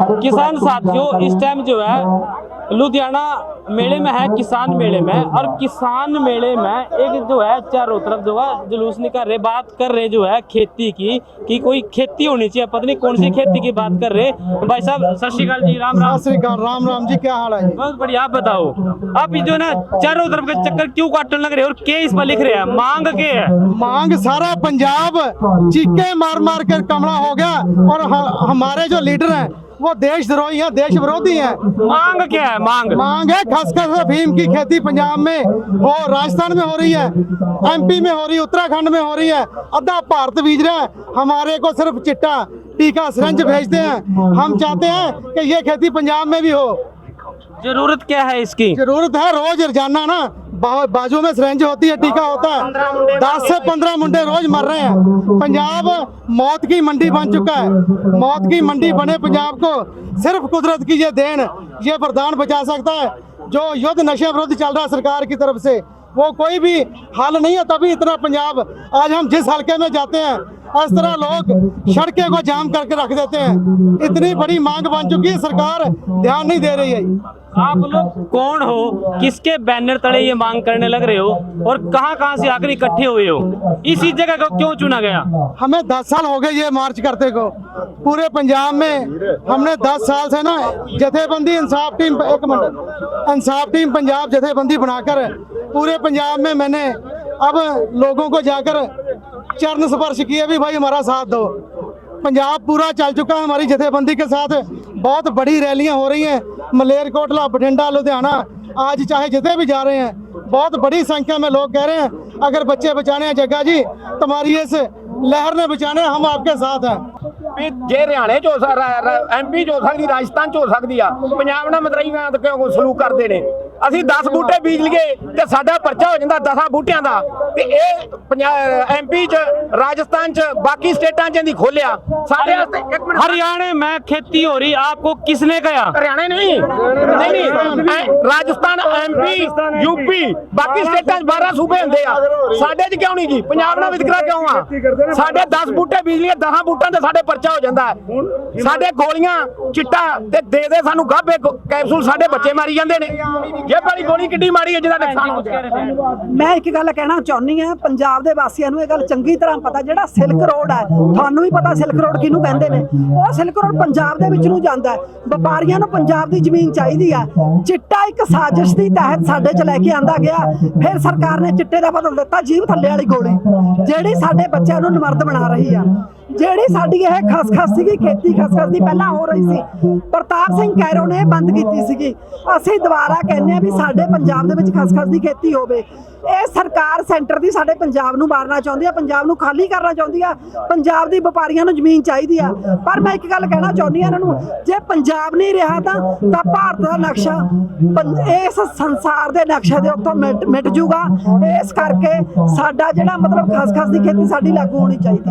किसान साथियों इस टाइम जो है लुधियाना मेले में है किसान मेले में और किसान मेले में एक जो है चारों तरफ़ जो है जुलूस निकाल रहे बात कर रहे जो है खेती की कि कोई खेती होनी चाहिए। पता नहीं कौन सी खेती की बात कर रहे। भाई साहब सत श्रीकाल जी राम राम। सत श्रीकाल राम राम जी क्या हाल है बहुत बढ़िया आप बताओ। आप जो है ना चारों तरफ़ के चक्कर क्यों काटने लग रहे और के इस पर लिख रहे हैं? मांग के है? मांग सारा पंजाब चीखे मार मार कर कमरा हो गया और हमारे जो लीडर हैं वो देश देशद्रोही हैं देश विरोधी हैं। मांग क्या है? मांग। मांग है खसखस अफीम की खेती पंजाब में हो राजस्थान में हो रही है एमपी में हो रही है उत्तराखंड में हो रही है। अद्धा भारत बीज रहा है हमारे को सिर्फ़ चिट्टा टीका सिरंज भेजते हैं। हम चाहते हैं कि ये खेती पंजाब में भी हो। ज़रूरत क्या है इसकी? ज़रूरत है रोज रोज़ाना ना बाजू में सिरंज होती है टीका होता है दस से पंद्रह मुंडे रोज मर रहे हैं पंजाब मौत की मंडी बन चुका है मौत की मंडी बने पंजाब को सिर्फ कुदरत की ये देन ये वरदान बचा सकता है जो युद्ध नशे विरुद्ध चल रहा है सरकार की तरफ से वो कोई भी हल नहीं है तभी इतना पंजाब आज हम जिस हलके में जाते हैं इस तरह लोग सड़कें को जाम करके रख देते हैं इतनी बड़ी मांग बन चुकी है सरकार ध्यान नहीं दे रही है आप लोग कौन हो किसके बैनर तले ये मांग करने लग रहे हो और कहां कहां से आकर इकट्ठे हुए हो इसी जगह को क्यों चुना गया हमें 10 साल हो गए ये मार्च करते को पूरे पंजाब में हमने 10 साल से ना जथेबंदी इंसाफ टीम एक मिनट इंसाफ टीम पंजाब जथेबंदी बनाकर पूरे पंजाब में मैंने अब लोगों को जाकर चरण स्पर्श किए भी भाई हमारा साथ दो पंजाब पूरा चल चुका है हमारी जथेबंदी के साथ बहुत बड़ी रैलियां हो रही हैं मलेरकोटला बठिंडा लुधियाना आज चाहे जितने भी जा रहे हैं बहुत बड़ी संख्या में लोग कह रहे हैं अगर बच्चे बचाने हैं जग्गा जी तुम्हारी इस लहर ने बचाने हैं, हम आपके साथ हैं ਵੀ ਜੇ ਹਰਿਆਣੇ ਚ ਹੋ ਸਕਦਾ ਐਮਪੀ ਚ ਹੋ ਸਕਦੀ ਰਾਜਸਥਾਨ ਚ ਹੋ ਸਕਦੀ ਆ ਪੰਜਾਬ ਨਾਲ ਮਤਰਈਆਂ ਤੇ ਕਿਉਂ ਸਲੂਕ ਕਰਦੇ ਨੇ ਅਸੀਂ 10 ਬੂਟੇ ਬੀਜ ਲਈਏ ਤੇ ਸਾਡਾ ਪਰਚਾ ਹੋ ਜਾਂਦਾ 10 ਬੂਟਿਆਂ ਦਾ ਤੇ ਇਹ ਐਮਪੀ ਚ ਰਾਜਸਥਾਨ ਚ ਬਾਕੀ ਸਟੇਟਾਂ ਚ ਇਹਦੀ ਖੋਲਿਆ ਸਾਡੇ ਵਾਸਤੇ ਇੱਕ ਮਿੰਟ हरियाणा में खेती हो रही आपको किसने कहा ਹਰਿਆਣੇ ਨਹੀਂ ਨਹੀਂ ਨਹੀਂ ਐ- ਰਾਜਸਥਾਨ ਐਮਪੀ ਯੂਪੀ ਬਾਕੀ ਸਟੇਟਾਂ 'ਚ 12 ਸੂਬੇ ਹੁੰਦੇ ਆ ਸਾਡੇ 'ਚ ਕਿਉਂ ਨਹੀਂ ਜੀ ਪੰਜਾਬ ਨਾਲ ਵਿਤਕਰਾ ਕਿਉਂ ਆ ਸਾਡੇ 10 ਬੂਟੇ ਬਿਜਲੀ 10 ਬੂਟਾਂ ਤੇ ਸਾਡੇ ਪਰਚਾ ਹੋ ਜਾਂਦਾ ਹੈ। ਸਾਡੇ ਗੋਲੀਆਂ ਚਿੱਟਾ ਤੇ ਦੇ ਦੇ ਸਾਨੂੰ ਗਾਭੇ ਕੈਪਸੂਲ ਸਾਡੇ ਬੱਚੇ ਮਾਰੀ ਜਾਂਦੇ ਨੇ ਇਹ ਵਾਲੀ ਗੋਲੀ ਕਿੱਡੀ ਮਾਰੀ ਹੈ, ਜਿਹਦਾ ਨੁਕਸਾਨ ਹੋ ਗਿਆ। ਮੈਂ ਇੱਕ ਗੱਲ ਕਹਿਣਾ ਚਾਹੁੰਦੀ ਆ ਪੰਜਾਬ ਦੇ ਵਾਸੀਆਂ ਨੂੰ ਇਹ ਗੱਲ ਚੰਗੀ ਤਰ੍ਹਾਂ ਪਤਾ, ਜਿਹੜਾ ਸਿਲਕ ਰੋਡ ਹੈ, ਤੁਹਾਨੂੰ ਵੀ ਪਤਾ ਸਿਲਕ ਰੋਡ ਕਿਹਨੂੰ ਕਹਿੰਦੇ ਨੇ? ਉਹ ਸਿਲਕ ਰੋਡ ਪੰਜਾਬ ਦੇ ਵਿੱਚ ਨੂੰ ਜਾਂਦਾ ਹੈ। ਵਪਾਰੀਆਂ ਨੂੰ ਪੰਜਾਬ ਦੀ ਜ਼ਮੀਨ ਚਾਹੀਦੀ ਆ ਚਿੱਟਾ ਇੱਕ ਸਾਜ਼ਿਸ਼ ਦੀ ਤਹਿਤ ਸਾਡੇ ਚ ਲੈ ਕੇ ਆਂਦਾ ਗਿਆ। ਫਿਰ ਸਰਕਾਰ ਨੇ ਚਿੱਟੇ ਦਾ ਬਦਲ ਦਿੱਤਾ ਜੀਵ ਥੱਲੇ ਵਾਲੀ ਗੋਲੀ, ਜਿਹੜੀ ਸਾਡੇ ਬੱਚਿਆਂ ਨੂੰ ਨਮਰਦ ਬਣਾ ਰਹੀ ਆ। ਜਿਹੜੀ ਸਾਡੀ ਇਹ ਖਸਖਸ ਸੀਗੀ, ਖੇਤੀ ਖਸਖਸ ਦੀ ਪਹਿਲਾਂ ਹੋ ਰਹੀ ਸੀ। ਪ੍ਰਤਾਪ ਸਿੰਘ ਕੈਰੋ ਨੇ ਇਹ ਬੰਦ ਕੀਤੀ ਸੀਗੀ। ਅਸੀਂ ਦੁਬਾਰਾ ਕਹਿੰਦੇ ਆ ਵੀ ਸਾਡੇ ਪੰਜਾਬ ਦੇ ਵਿੱਚ ਖਸਖਸ ਦੀ ਖੇਤੀ ਹੋਵੇ। ਇਹ ਸਰਕਾਰ ਸੈਂਟਰ ਦੀ ਸਾਡੇ ਪੰਜਾਬ ਨੂੰ ਮਾਰਨਾ ਚਾਹੁੰਦੀ ਆ, ਪੰਜਾਬ ਨੂੰ ਖਾਲੀ ਕਰਨਾ ਚਾਹੁੰਦੀ ਆ, ਪੰਜਾਬ ਦੀ ਵਪਾਰੀਆਂ ਨੂੰ ਜ਼ਮੀਨ ਚਾਹੀਦੀ ਆ। ਪਰ ਮੈਂ ਇੱਕ ਗੱਲ ਕਹਿਣਾ ਚਾਹੁੰਦੀ ਆ ਇਹਨਾਂ ਨੂੰ, ਜੇ ਪੰਜਾਬ ਨਹੀਂ ਰਿਹਾ ਤਾਂ ਤਾਂ ਭਾਰਤ ਦਾ ਨਕਸ਼ਾ ਪੰ- ਇਸ ਸੰਸਾਰ ਦੇ ਨਕਸ਼ੇ ਦੇ ਉੱਤੋਂ ਮਿਟ ਮਿਟ ਜੂਗਾ। ਇਸ ਕਰਕੇ ਸਾਡਾ ਜਿਹੜਾ ਮਤਲਬ ਖਸਖਸ ਦੀ ਖੇਤੀ ਸਾਡੀ ਲਾਗੂ ਹੋਣੀ ਚਾਹੀਦੀ